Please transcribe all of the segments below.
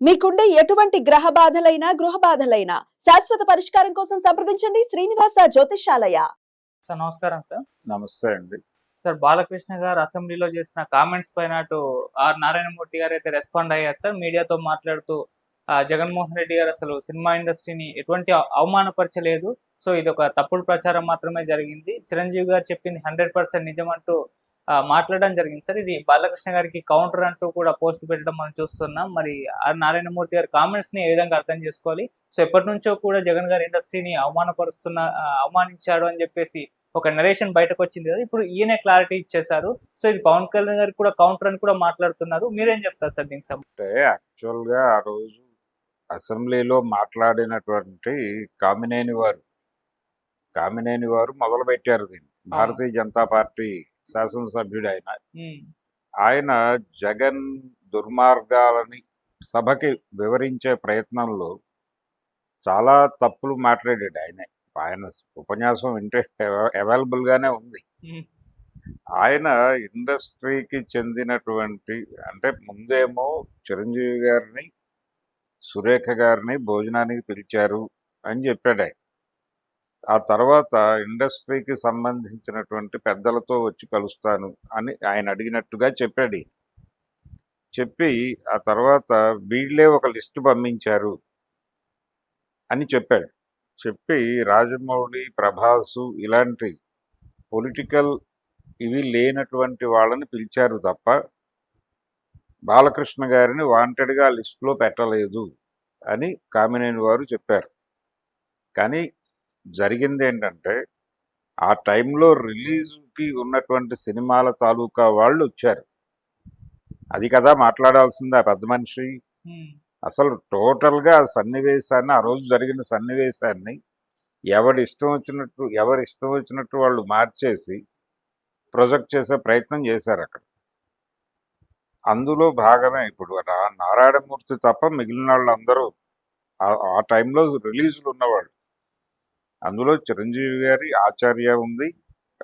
మీకుండే ఎటువంటి గ్రహ బాధలైనా గృహ బాధలైనా శాశ్వత పరిష్కారం కోసం సంప్రదించండి శ్రీనివాస జ్యోతిషాలయ సార్ నమస్కారం సార్. నమస్తే అండి. సార్ బాలకృష్ణ గారు అసెంబ్లీలో చేసిన కామెంట్స్ పైన అటు ఆర్ నారాయణమూర్తి గారు అయితే రెస్పాండ్ అయ్యారు సార్. మీడియాతో మాట్లాడుతూ జగన్మోహన్ రెడ్డి గారు అసలు సినిమా ఇండస్ట్రీని ఎటువంటి అవ- అవమానపరచలేదు. సో ఇది ఒక తప్పుడు ప్రచారం మాత్రమే జరిగింది. చిరంజీవి గారు చెప్పింది హండ్రెడ్ పర్సెంట్ నిజమంటూ ఆ, మాట్లాడడం జరిగింది. సార్ ఇది బాలకృష్ణ గారికి కౌంటర్ అంటూ కూడా పోస్ట్ పెట్టడం మనం చూస్తున్నాం. మరి ఆర్ నారాయణమూర్తి గారి కామెంట్స్ని ఏ విధంగా అర్థం చేసుకోవాలి? సో ఎప్పటి నుంచో కూడా జగన్ గారి ఇండస్ట్రీని అవమానపరుస్తున్న అవమానించాడు అని చెప్పేసి ఒక నరేషన్ బయటకు వచ్చింది కదా ఇప్పుడు ఈయనే క్లారిటీ ఇచ్చేశారు. సో ఇది పవన్ కళ్యాణ్ గారికి కూడా కౌంటర్ అని కూడా మాట్లాడుతున్నారు. మీరేం చెప్తారు సార్ దీనికి అంటే యాక్చువల్గా ఆ రోజు అసెంబ్లీలో మాట్లాడినటువంటి కామినేని వారు కామినేని వారు మొదలు పెట్టారు దీన్ని భారతీయ జనతా పార్టీ శాసనసభ్యుడు ఆయన ఆయన జగన్ దుర్మార్గాలని సభకి వివరించే ప్రయత్నంలో చాలా తప్పులు మాట్లాడాడు ఆయన. ఆయన ఉపన్యాసం వింటే అవైలబుల్ గానే ఉంది. ఆయన ఇండస్ట్రీకి చెందినటువంటి అంటే ముందేమో చిరంజీవి గారిని సురేఖ గారిని భోజనానికి పిలిచారు అని చెప్పాడు ఆయన. ఆ తర్వాత ఇండస్ట్రీకి సంబంధించినటువంటి పెద్దలతో వచ్చి కలుస్తాను అని ఆయన అడిగినట్టుగా చెప్పాడు చెప్పి ఆ తర్వాత వీళ్ళే ఒక లిస్టు పంపించారు అని చెప్పాడు. చెప్పి రాజమౌళి ప్రభాసు ఇలాంటి పొలిటికల్ ఇవి లేనటువంటి వాళ్ళని పిలిచారు తప్ప బాలకృష్ణ గారిని వాంటెడ్గా లిస్టులో పెట్టలేదు అని కామినేని వారు చెప్పారు. కానీ జరిగింది ఏంటంటే ఆ టైంలో రిలీజ్కి ఉన్నటువంటి సినిమాల తాలూకా వాళ్ళు వచ్చారు. అది కదా మాట్లాడాల్సింది ఆ పెద్ద మనిషి. అసలు టోటల్గా సన్నివేశాన్ని ఆ రోజు జరిగిన సన్నివేశాన్ని ఎవడి ఇష్టం వచ్చినట్టు ఎవరి ఇష్టం వచ్చినట్టు వాళ్ళు మార్చేసి ప్రొజెక్ట్ చేసే ప్రయత్నం చేశారు అక్కడ. అందులో భాగమే ఇప్పుడు నారాయణమూర్తి తప్ప మిగిలిన వాళ్ళందరూ ఆ- ఆ టైంలో రిలీజులు ఉన్నవాళ్ళు. అందులో చిరంజీవి గారి ఆచార్య ఉంది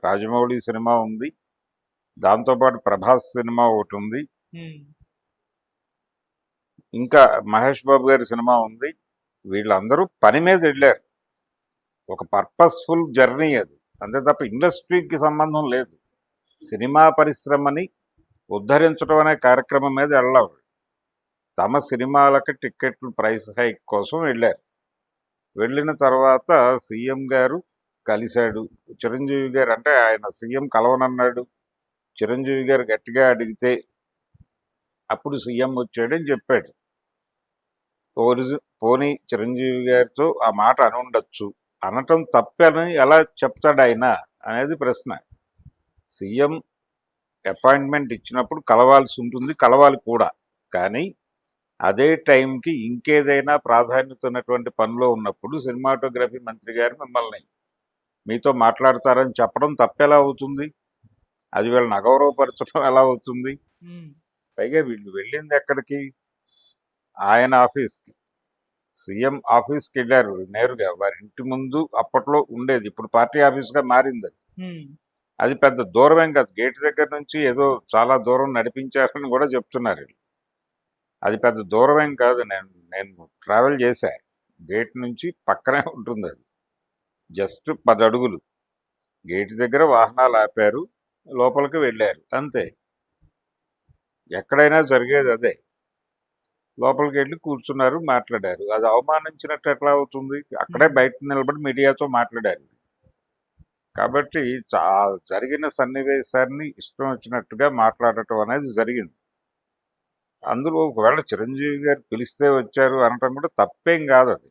రాజమౌళి సినిమా ఉంది దాంతోపాటు ప్రభాస్ సినిమా ఒకటి ఉంది. ఇంకా మహేష్ బాబు గారి సినిమా ఉంది. వీళ్ళందరూ పని మీద వెళ్ళారు. ఒక పర్పస్ఫుల్ జర్నీ అది. అంతే తప్ప ఇండస్ట్రీకి సంబంధం లేదు. సినిమా పరిశ్రమని ఉద్ధరించడం అనే కార్యక్రమం మీద వెళ్ళారు. తమ సినిమాలకి టికెట్లు ప్రైస్ హైక్ కోసం వెళ్ళారు. వెళ్ళిన తర్వాత సీఎం గారు కలిశాడు. చిరంజీవి గారు అంటే ఆయన సీఎం కలవనన్నాడు. చిరంజీవి గారు గట్టిగా అడిగితే అప్పుడు సీఎం వచ్చాడని చెప్పాడు. ఒరిజి పోనీ చిరంజీవి గారితో ఆ మాట అనుండొచ్చు. అనటం తప్పని ఎలా చెప్తాడు ఆయన అనేది ప్రశ్న. సీఎం అపాయింట్మెంట్ ఇచ్చినప్పుడు కలవాల్సి ఉంటుంది కలవాలి కూడా. కానీ అదే టైంకి ఇంకేదైనా ప్రాధాన్యత ఉన్నటువంటి పనిలో ఉన్నప్పుడు సినిమాటోగ్రఫీ మంత్రి గారు మిమ్మల్ని మీతో మాట్లాడతారని చెప్పడం తప్పెలా అవుతుంది? అది వీళ్ళని అగౌరవపరచడం ఎలా అవుతుంది? పైగా వీళ్ళు వెళ్ళింది ఎక్కడికి? ఆయన ఆఫీస్కి. సీఎం ఆఫీస్కి వెళ్ళారు. నేరుగా వారి ఇంటి ముందు అప్పట్లో ఉండేది. ఇప్పుడు పార్టీ ఆఫీస్గా మారింది అది. అది పెద్ద దూరమేం కాదు. గేట్ దగ్గర నుంచి ఏదో చాలా దూరం నడిపించారని కూడా చెప్తున్నారు వీళ్ళు. అది పెద్ద దూరమేం కాదు. నేను నేను ట్రావెల్ చేశా. గేట్ నుంచి పక్కనే ఉంటుంది అది. జస్ట్ పది అడుగులు. గేట్ దగ్గర వాహనాలు ఆపారు. లోపలికి వెళ్ళారు. అంతే. ఎక్కడైనా జరిగేది అదే. లోపలికి వెళ్ళి కూర్చున్నారు మాట్లాడారు. అది అవమానించినట్టు ఎట్లా అవుతుంది? అక్కడే బయట నిలబడి మీడియాతో మాట్లాడారు. కాబట్టి చా జరిగిన సన్నివేశాన్ని ఇష్టం వచ్చినట్టుగా మాట్లాడటం అనేది జరిగింది. అందులో ఒకవేళ చిరంజీవి గారు పిలిస్తే వచ్చారు అనటం కూడా తప్పేం కాదు అది.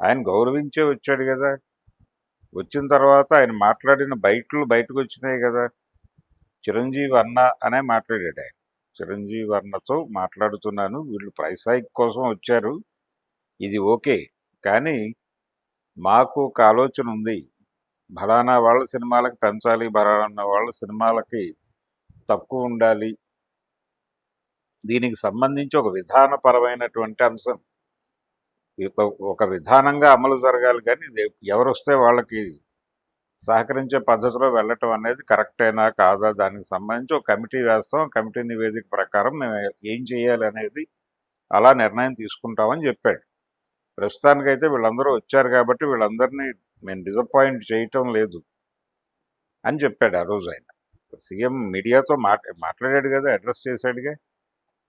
ఆయన గౌరవించే వచ్చాడు కదా. వచ్చిన తర్వాత ఆయన మాట్లాడిన బయటలు బయటకు వచ్చినాయి కదా. చిరంజీవి అన్న అనే మాట్లాడాడు ఆయన. చిరంజీవి అన్నతో మాట్లాడుతున్నాను. వీళ్ళు ప్రైస్ హైక్ కోసం వచ్చారు. ఇది ఓకే. కానీ మాకు ఒక ఆలోచన ఉంది. బలానా వాళ్ళ సినిమాలకి పెంచాలి బలానా వాళ్ళ సినిమాలకి తక్కువ ఉండాలి. దీనికి సంబంధించి ఒక విధానపరమైనటువంటి అంశం. ఒక- విధానంగా అమలు జరగాలి కానీ ఎవరు వస్తే వాళ్ళకి సహకరించే పద్ధతిలో వెళ్ళటం అనేది కరెక్టేనా కాదా? దానికి సంబంధించి ఒక కమిటీ వేస్తాం. కమిటీ నివేదిక ప్రకారం మేము ఏం చేయాలి అనేది అలా నిర్ణయం తీసుకుంటామని చెప్పాడు. ప్రస్తుతానికైతే వీళ్ళందరూ వచ్చారు కాబట్టి వీళ్ళందరినీ మేము డిసప్పాయింట్ చేయటం లేదు అని చెప్పాడు ఆ రోజు ఆయన. సీఎం మీడియాతో మాట్లాడాడు కదా అడ్రస్ చేశాడుగా.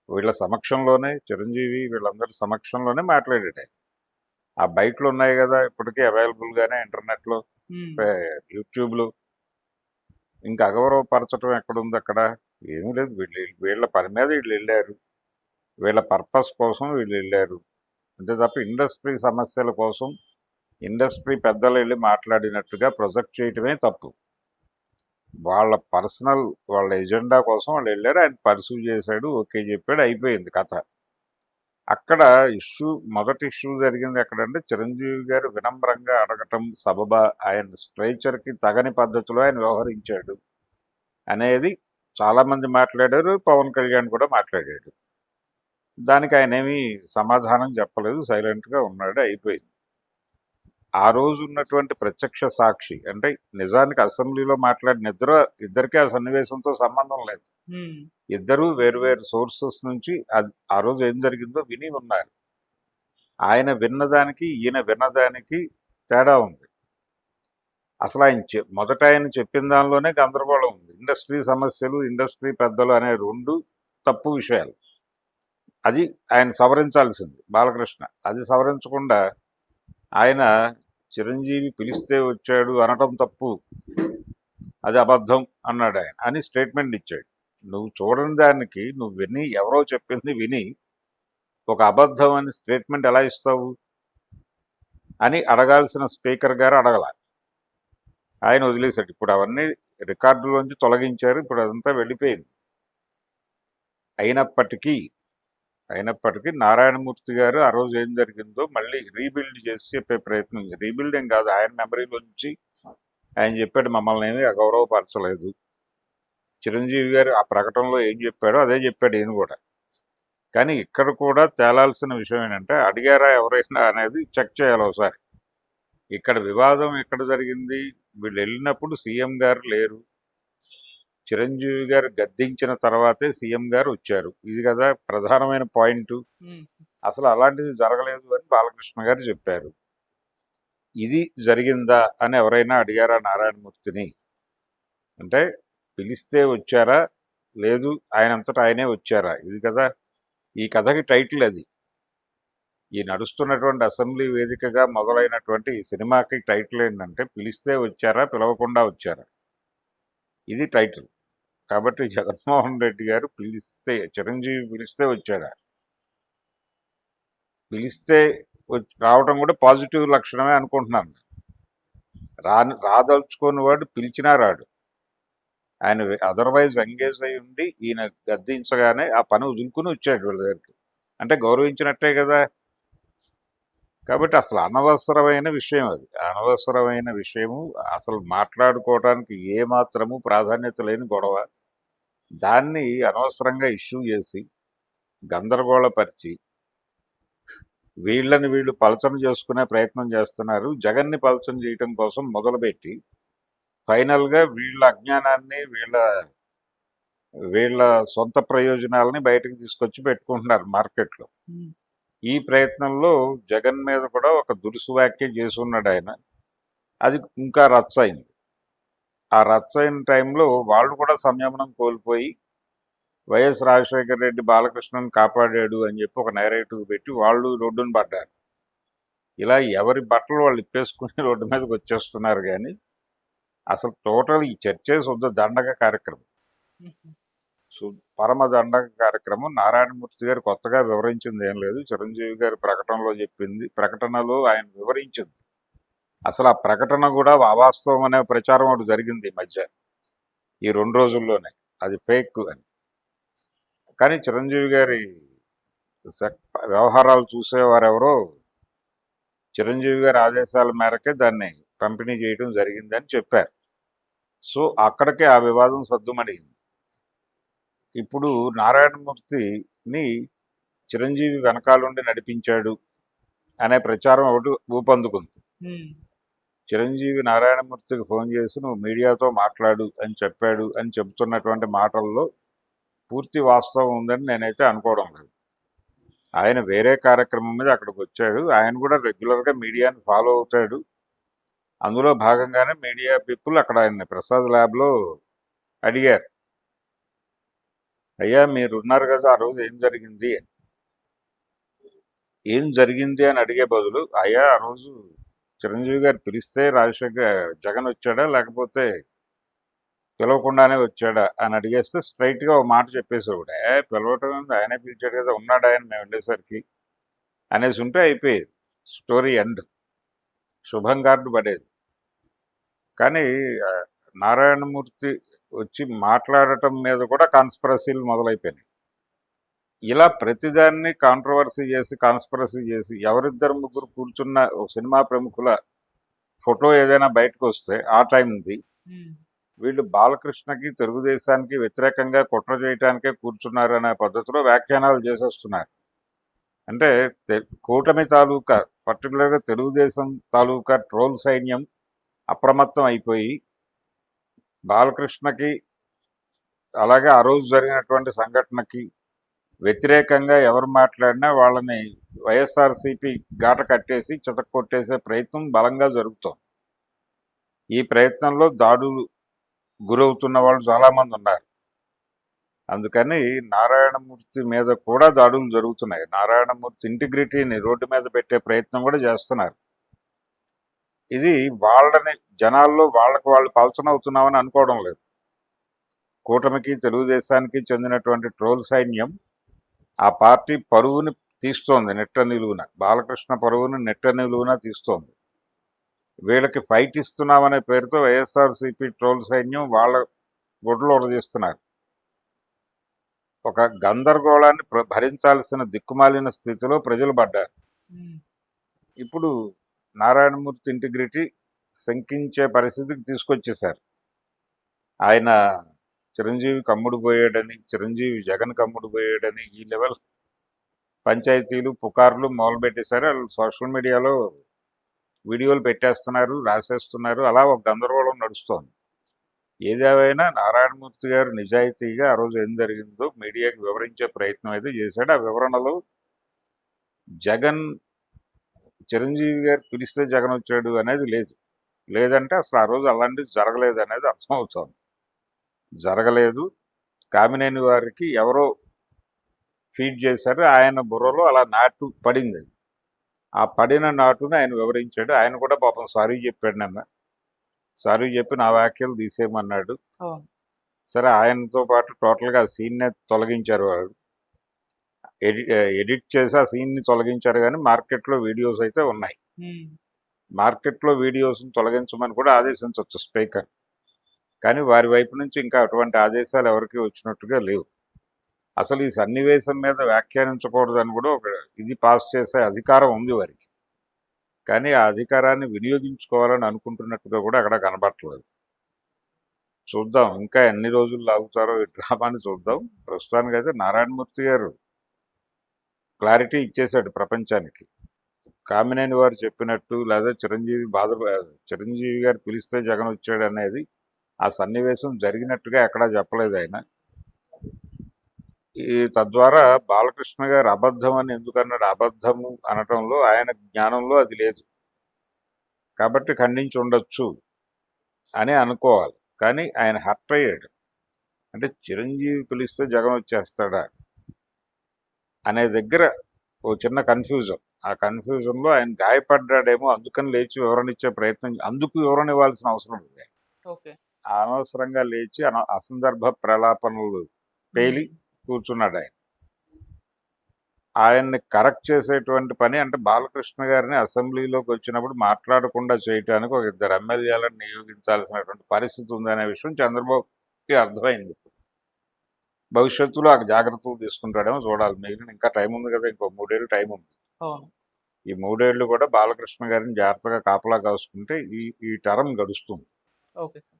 వీళ్ళ సమక్షంలోనే చిరంజీవి వీళ్ళందరి సమక్షంలోనే మాట్లాడాడు ఆయన ఆ బైక్లు ఉన్నాయి కదా ఇప్పటికీ అవైలబుల్గానే ఇంటర్నెట్లో యూట్యూబ్లో. ఇంకా అగౌరవపరచడం ఎక్కడుంది అక్కడ? ఏమీ లేదు. వీళ్ళు వీళ్ళ పని మీద వీళ్ళు వెళ్ళారు. వీళ్ళ పర్పస్ కోసం వీళ్ళు వెళ్ళారు. అంతే తప్ప ఇండస్ట్రీ సమస్యల కోసం ఇండస్ట్రీ పెద్దలు వెళ్ళి మాట్లాడినట్టుగా ప్రొజెక్ట్ చేయటమే తప్పు. వాళ్ళ పర్సనల్ వాళ్ళ ఎజెండా కోసం వాళ్ళు వెళ్ళారు. ఆయన పర్సూ చేశాడు ఓకే చెప్పాడు అయిపోయింది కథ. అక్కడ ఇష్యూ మొదటి ఇష్యూ జరిగింది ఎక్కడంటే చిరంజీవి గారు వినమ్రంగా అడగటం సబబా ఆయన స్ట్రైచర్కి తగని పద్ధతిలో ఆయన వ్యవహరించాడు అనేది చాలామంది మాట్లాడారు పవన్ కళ్యాణ్ కూడా మాట్లాడాడు. దానికి ఆయన ఏమీ సమాధానం చెప్పలేదు సైలెంట్గా ఉన్నాడు అయిపోయింది. ఆ రోజు ఉన్నటువంటి ప్రత్యక్ష సాక్షి అంటే నిజానికి అసెంబ్లీలో మాట్లాడిన ఇద్దరు ఇద్దరికీ ఆ సన్నివేశంతో సంబంధం లేదు. ఇద్దరు వేరువేరు సోర్సెస్ నుంచి ఆ రోజు ఏం జరిగిందో విని ఉన్నారు. ఆయన విన్నదానికి ఈయన విన్నదానికి తేడా ఉంది. అసలు ఆయన చె- మొదట ఆయన చెప్పిన దానిలోనే గందరగోళం ఉంది. ఇండస్ట్రీ సమస్యలు ఇండస్ట్రీ పెద్దలు అనే రెండు తప్పు విషయాలు. అది ఆయన సవరించాల్సింది బాలకృష్ణ. అది సవరించకుండా ఆయన చిరంజీవి పిలిస్తే వచ్చాడు అనటం తప్పు. అది అబద్ధం అన్నాడు ఆయన. అని స్టేట్మెంట్ ఇచ్చాడు. నువ్వు చూడని దానికి నువ్వు విని ఎవరో చెప్పింది విని ఒక అబద్ధం అని స్టేట్మెంట్ ఎలా ఇస్తావు? అని అడగాల్సిన స్పీకర్ గారు అడగల. ఆయన వదిలేశాడు. ఇప్పుడు అవన్నీ రికార్డులోంచి తొలగించారు. ఇప్పుడు అదంతా వెళ్ళిపోయింది. అయినప్పటికీ అయినప్పటికీ నారాయణమూర్తి గారు ఆ రోజు ఏం జరిగిందో మళ్ళీ రీబిల్డ్ చేసి చెప్పే ప్రయత్నం. రీబిల్డింగ్ కాదు ఆయన మెమరీలోంచి ఆయన చెప్పాడు మమ్మల్ని ఏమీ అగౌరవపరచలేదు చిరంజీవి గారు ఆ ప్రకటనలో ఏం చెప్పాడో అదే చెప్పాడు ఈయన కూడా. కానీ ఇక్కడ కూడా తేలాల్సిన విషయం ఏంటంటే అడిగారా ఎవరైనా అనేది చెక్ చేయాలి ఒకసారి. ఇక్కడ వివాదం ఎక్కడ జరిగింది? వీళ్ళు వెళ్ళినప్పుడు సీఎం గారు లేరు. చిరంజీవి గారు గద్దించిన తర్వాతే సీఎం గారు వచ్చారు. ఇది కదా ప్రధానమైన పాయింట్. అసలు అలాంటిది జరగలేదు అని బాలకృష్ణ గారు చెప్పారు. ఇది జరిగిందా అని ఎవరైనా అడిగారా నారాయణమూర్తిని అంటే పిలిస్తే వచ్చారా? లేదు ఆయనంతటా ఆయనే వచ్చారా? ఇది కదా ఈ కథకి టైటిల్ అది. ఈ నడుస్తున్నటువంటి అసెంబ్లీ వేదికగా మొదలైనటువంటి ఈ సినిమాకి టైటిల్ ఏంటంటే పిలిస్తే వచ్చారా పిలవకుండా వచ్చారా? ఇది టైటిల్. కాబట్టి జగన్మోహన్ రెడ్డి గారు పిలిస్తే చిరంజీవి పిలిస్తే వచ్చాడా? పిలిస్తే వచ్చి- రావటం కూడా పాజిటివ్ లక్షణమే అనుకుంటున్నాను రా రాదలుచుకుని వాడు పిలిచినా రాడు. ఆయన అదర్వైజ్ ఎంగేజ్ అయి ఉండి ఈయన గద్దించగానే ఆ పని వదులుకుని వచ్చాడు వీళ్ళ దగ్గరికి. అంటే గౌరవించినట్టే కదా. కాబట్టి అసలు అనవసరమైన విషయం అది. అనవసరమైన విషయము అసలు మాట్లాడుకోవడానికి ఏ మాత్రము ప్రాధాన్యత లేని గొడవ. దాన్ని అనవసరంగా ఇష్యూ చేసి గందరగోళపరిచి వీళ్ళని వీళ్ళు పలచన చేసుకునే ప్రయత్నం చేస్తున్నారు. జగన్ని పలచన చేయటం కోసం మొదలుపెట్టి ఫైనల్గా వీళ్ళ అజ్ఞానాన్ని వీళ్ళ వీళ్ళ సొంత ప్రయోజనాలని బయటకు తీసుకొచ్చి పెట్టుకుంటున్నారు మార్కెట్లో. ఈ ప్రయత్నంలో జగన్ మీద కూడా ఒక దురుసు వ్యాఖ్య చేసి ఉన్నాడు ఆయన. అది ఇంకా రచ్చ అయింది. ఆ రచ్చ అయిన టైంలో వాళ్ళు కూడా సంయమనం కోల్పోయి వైఎస్ రాజశేఖర రెడ్డి బాలకృష్ణను కాపాడాడు అని చెప్పి ఒక నేరేటివ్ పెట్టి వాళ్ళు రోడ్డును పడ్డారు. ఇలా ఎవరి బట్టలు వాళ్ళు ఇప్పేసుకుని రోడ్డు మీదకి వచ్చేస్తున్నారు కానీ అసలు టోటల్ ఈ చర్చే శుద్ధ దండగ కార్యక్రమం. పరమ దండగ కార్యక్రమం. నారాయణమూర్తి గారు కొత్తగా వివరించింది ఏం లేదు. చిరంజీవి గారి ప్రకటనలో చెప్పింది ప్రకటనలో ఆయన వివరించింది. అసలు ఆ ప్రకటన కూడా అవాస్తవం అనే ప్రచారం ఒకటి జరిగింది ఈ మధ్య. ఈ రెండు రోజుల్లోనే. అది ఫేక్ అని. కానీ చిరంజీవి గారి వ్యవహారాలు చూసేవారెవరో చిరంజీవి గారి ఆదేశాల మేరకే దాన్ని పంపిణీ చేయడం జరిగిందని చెప్పారు. సో అక్కడికే ఆ వివాదం సద్దుమణిగింది. ఇప్పుడు నారాయణమూర్తిని చిరంజీవి వెనకాలండి నడిపించాడు అనే ప్రచారం ఒకటి ఊపందుకుంది. చిరంజీవి నారాయణమూర్తికి ఫోన్ చేసి నువ్వు మీడియాతో మాట్లాడు అని చెప్పాడు అని చెబుతున్నటువంటి మాటల్లో పూర్తి వాస్తవం ఉందని నేనైతే అనుకోవడం లేదు. ఆయన వేరే కార్యక్రమం మీద అక్కడికి వచ్చాడు. ఆయన కూడా రెగ్యులర్గా మీడియాని ఫాలో అవుతాడు. అందులో భాగంగానే మీడియా పీపుల్ అక్కడ ఆయన ప్రసాద్ ల్యాబ్లో అడిగారు. అయ్యా మీరు ఉన్నారు కదా ఆ రోజు ఏం జరిగింది? ఏం జరిగింది? అని అడిగే బదులు అయ్యా ఆ రోజు చిరంజీవి గారు పిలిస్తే రాజశేఖర్ జగన్ వచ్చాడా? లేకపోతే పిలవకుండానే వచ్చాడా? అని అడిగేస్తే స్ట్రైట్గా ఒక మాట చెప్పేసేవాడే పిలవటం ఆయనే పిలిచాడు కదా ఉన్నాడు ఆయన? మేము వెళ్ళేసరికి అనేసి ఉంటే అయిపోయేది. Story end. శుభం కార్డు పడేది. కానీ నారాయణమూర్తి వచ్చి మాట్లాడటం మీద కూడా కాన్స్పరసీలు మొదలైపోయినాయి. ఇలా ప్రతిదాన్ని కాంట్రవర్సీ చేసి కాన్స్పరసీ చేసి ఎవరిద్దరు ముగ్గురు కూర్చున్న సినిమా ప్రముఖుల ఫోటో ఏదైనా బయటకు వస్తే ఆ టైం ఉంది వీళ్ళు బాలకృష్ణకి తెలుగుదేశానికి వ్యతిరేకంగా కుట్ర చేయడానికే కూర్చున్నారు అనే పద్ధతిలో వ్యాఖ్యానాలు చేసేస్తున్నారు. అంటే కూటమి తాలూకా పర్టికులర్గా తెలుగుదేశం తాలూకా ట్రోల్ సైన్యం అప్రమత్తం అయిపోయి బాలకృష్ణకి అలాగే ఆ రోజు జరిగినటువంటి సంఘటనకి వ్యతిరేకంగా ఎవరు మాట్లాడినా వాళ్ళని వైఎస్ఆర్సీపీ గాట కట్టేసి చితక్కొట్టేసే ప్రయత్నం బలంగా జరుగుతోంది. ఈ ప్రయత్నంలో దాడులు గురవుతున్న వాళ్ళు చాలామంది ఉన్నారు. అందుకని నారాయణమూర్తి మీద కూడా దాడులు జరుగుతున్నాయి. నారాయణమూర్తి ఇంటిగ్రిటీని రోడ్డు మీద పెట్టే ప్రయత్నం కూడా చేస్తున్నారు. ఇది వాళ్ళని జనాల్లో వాళ్ళకు వాళ్ళు పలచనవుతున్నామని అనుకోవడం లేదు. కూటమికి తెలుగుదేశానికి చెందినటువంటి ట్రోల్ సైన్యం ఆ పార్టీ పరువుని తీస్తోంది నెట్ట నిలువున. బాలకృష్ణ పరువుని నెట్ట నిలువున తీస్తోంది. వీళ్ళకి ఫైట్ ఇస్తున్నామనే పేరుతో వైఎస్ఆర్సీపీ ట్రోల్ సైన్యం వాళ్ళ గుడ్లు ఉడదీస్తున్నారు ఒక గందరగోళాన్ని భరించాల్సిన దిక్కుమాలిన స్థితిలో ప్రజలు పడ్డారు. ఇప్పుడు నారాయణమూర్తి ఇంటిగ్రిటీ శంకించే పరిస్థితికి తీసుకొచ్చేశారు. ఆయన చిరంజీవి కమ్ముడు పోయాడని చిరంజీవి జగన్ కమ్ముడు పోయాడని ఈ లెవెల్ పంచాయతీలు పుకార్లు మొదలుపెట్టేశారు. వాళ్ళు సోషల్ మీడియాలో వీడియోలు పెట్టేస్తున్నారు రాసేస్తున్నారు. అలా ఒక గందరగోళం నడుస్తోంది. ఏదేమైనా నారాయణమూర్తి గారు నిజాయితీగా ఆ రోజు ఏం జరిగిందో మీడియాకి వివరించే ప్రయత్నం అయితే చేశాడు. ఆ వివరణలో జగన్ చిరంజీవి గారు పిలిస్తే జగన్ వచ్చాడు అనేది లేదు. లేదంటే అసలు ఆ రోజు అలాంటిది జరగలేదు అనేది అర్థమవుతోంది. జరగలేదు. కామినేని వారికి ఎవరో ఫీడ్ చేశారు ఆయన బుర్రలో అలా నాటు పడింది ఆ పడిన నాటును ఆయన వివరించాడు. ఆయన కూడా పాపం సారీ చెప్పాడు నన్న. సారీ చెప్పి నా వ్యాఖ్యలు తీసేయమన్నాడు. సరే ఆయనతో పాటు టోటల్గా సీన్నే తొలగించారు ఎడి ఎడిట్ చేసి ఆ సీన్ని తొలగించారు కానీ మార్కెట్లో వీడియోస్ అయితే ఉన్నాయి. మార్కెట్లో వీడియోస్ని తొలగించమని కూడా ఆదేశించవచ్చు స్పీకర్. కానీ వారి వైపు నుంచి ఇంకా అటువంటి ఆదేశాలు ఎవరికి వచ్చినట్టుగా లేవు. అసలు ఈ సన్నివేశం మీద వ్యాఖ్యానించకూడదని కూడా ఒక ఇది పాస్ చేసే అధికారం ఉంది వారికి. కానీ ఆ అధికారాన్ని వినియోగించుకోవాలని అనుకుంటున్నట్టుగా కూడా అక్కడ కనబడట్లేదు. చూద్దాం ఇంకా ఎన్ని రోజులు లాగుతారో ఈ డ్రామాని చూద్దాం. ప్రస్తుతానికి అయితే నారాయణమూర్తి గారు క్లారిటీ ఇచ్చేశాడు ప్రపంచానికి. కామినేని వారు చెప్పినట్టు లేదా చిరంజీవి బాధ చిరంజీవి గారు పిలిస్తే జగన్ వచ్చాడు అనేది ఆ సన్నివేశం జరిగినట్టుగా ఎక్కడా చెప్పలేదు ఆయన. ఈ తద్వారా బాలకృష్ణ గారు అబద్ధం అని ఎందుకన్నాడు? అబద్ధము అనటంలో ఆయన జ్ఞానంలో అది లేదు. కాబట్టి ఖండించి ఉండొచ్చు అని అనుకోవాలి. కానీ ఆయన హర్ట్ అయ్యాడు. అంటే చిరంజీవి పిలిస్తే జగన్ వచ్చేస్తాడా? అనే దగ్గర ఓ చిన్న కన్ఫ్యూజన్. ఆ కన్ఫ్యూజన్లో ఆయన గాయపడ్డాడేమో అందుకని లేచి వివరణ ఇచ్చే ప్రయత్నం అందుకు వివరణ ఇవ్వాల్సిన అవసరం ఉంది ఓకే. అనవసరంగా లేచి అన- అసందర్భ ప్రలాపనలు పేలి కూర్చున్నాడు ఆయన. ఆయన్ని కరెక్ట్ చేసేటువంటి పని అంటే బాలకృష్ణ గారిని అసెంబ్లీలోకి వచ్చినప్పుడు మాట్లాడకుండా చేయటానికి ఒక ఇద్దరు ఎమ్మెల్యేలను నియోగించాల్సినటువంటి పరిస్థితి ఉందనే విషయం చంద్రబాబుకి అర్థమైంది. భవిష్యత్తులో ఆ జాగ్రత్తలు తీసుకుంటాడేమో చూడాలి. మిగిలిన ఇంకా టైం ఉంది కదా ఇంకో మూడేళ్ళు టైం ఉంది. ఈ మూడేళ్ళు కూడా బాలకృష్ణ గారిని జాగ్రత్తగా కాపలా కాసుకుంటే ఈ ఈ టర్మ్ గడుస్తుంది. Okay sir.